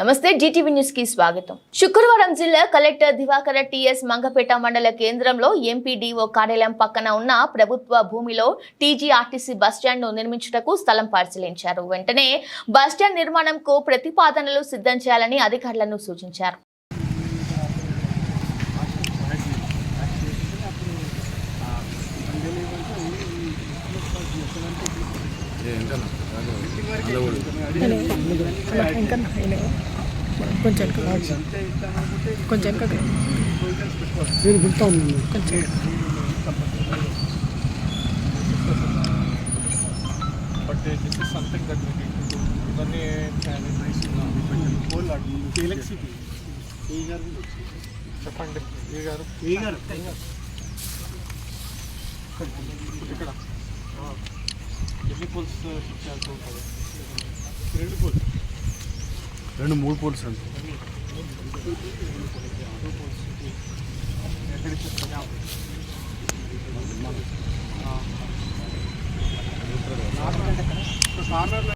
నమస్తే జీటీవీ న్యూస్కి స్వాగతం. శుక్రవారం జిల్లా కలెక్టర్ దివాకర టిఎస్ మంగపేట మండల కేంద్రంలో ఎంపీడీఓ కార్యాలయం పక్కన ఉన్న ప్రభుత్వ భూమిలో టీజీఆర్టీసీ బస్టాండ్ను నిర్మించుటకు స్థలం పరిశీలించారు. వెంటనే బస్టాండ్ నిర్మాణంకు ప్రతిపాదనలు సిద్ధం చేయాలని అధికారులను సూచించారు. ఇంకా కొంచెం కొంచెం కొంచెం to do. ఇవన్నీ చెప్పండి. ఏ గారు? ఏ గారు? ఇక్కడ. ఎన్ని పోల్స్ షిఫ్ట్ చేయాల్సి ఉంటుంది రెండు పోల్ రెండు మూడు పోల్స్ అండి ఎక్కడికి చెప్తాను కార్నర్